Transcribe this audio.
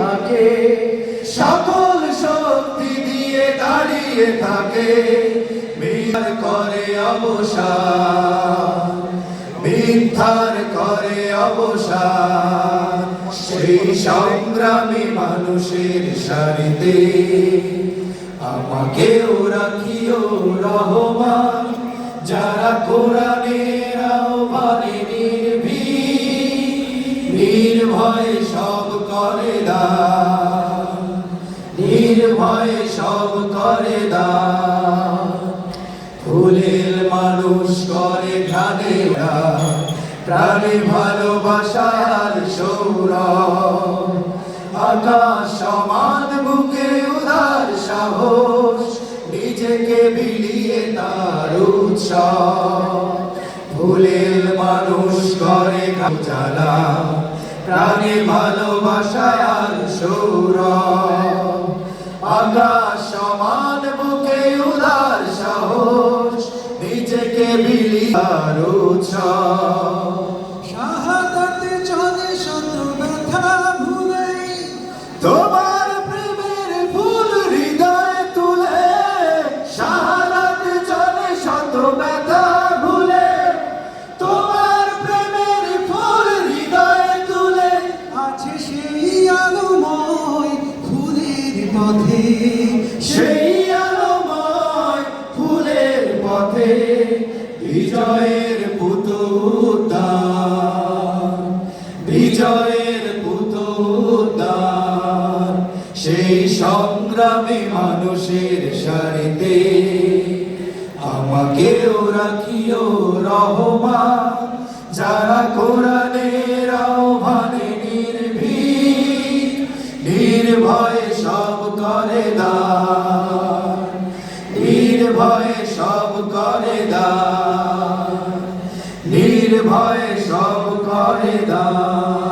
থাকে, সকল শক্তি দিয়ে দাঁড়িয়ে থাকে। মিথ্যার করে অবসান, মিথ্যার করে অবসান। সেই সংগ্রামী মানুষের সারিতে আমাকেও রাখিও রহমান। যারা কোরআনের আহ্বানে নির্ভয়ে সব করে দা। নির্ভয়ে সব করে দা। ফুলের মানুষ করে ঘানে প্রাণে ভালোবাসার সৌর আকাশ সমান, বুকে উদার সাহস। নিজেকে বিলিয়ে তার ফুলের মানুষ করে জ্বালা, প্রাণে ভালোবাসার সৌর আকাশ সমান, বুকে উদার সাহস, নিজেকে বিলিয়ার উৎসব। চলে শত ব্যথা। পথে, সেই আলোময় ফুলের পথে, বিজয়ের পুতুদান বিজয়ের পুতুদান সেই সংগ্রামী মানুষের সারিতে আমাকেও রাখিও রহমান, যারা কোরআনের আহ্বানে নির্ভীক, নির্ভয়ে করে দান। নির্ভয়ে সব করে দান। নির্ভয়ে সব করে দান।